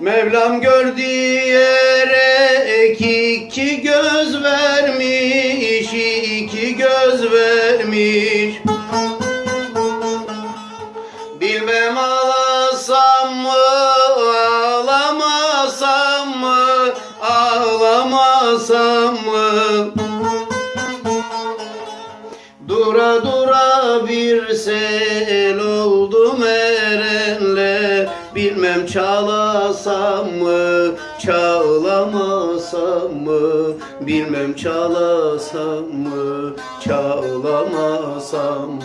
Mevlam gördüğü yere iki göz vermiş, iki göz vermiş. Bilmem ağlasam mı, ağlamasam mı, ağlamasam mı? Dura dura bir sel oldum Bilmem çalasam mı, çağlamasam mı? Bilmem çalasam mı, çağlamasam mı?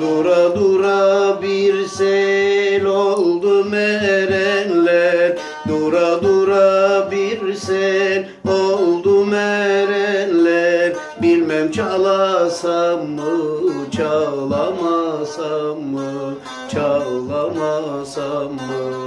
Dura dura bir sel oldu merenler Dura dura bir sel Bilmem çalasam mı çalamasam mı Çalamasam mı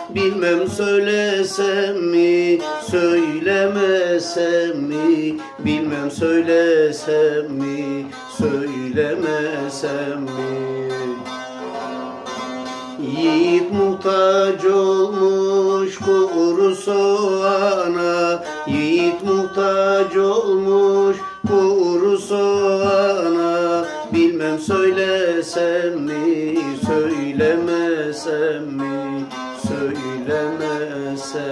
Bilmem söylesem mi, söylemesem mi? Bilmem söylesem mi, söylemesem mi? Yiğit muhtaç olmuş kuru soğana Yiğit muhtaç olmuş kuru soğana Bilmem söylesem mi, söylemesem mi? söylemese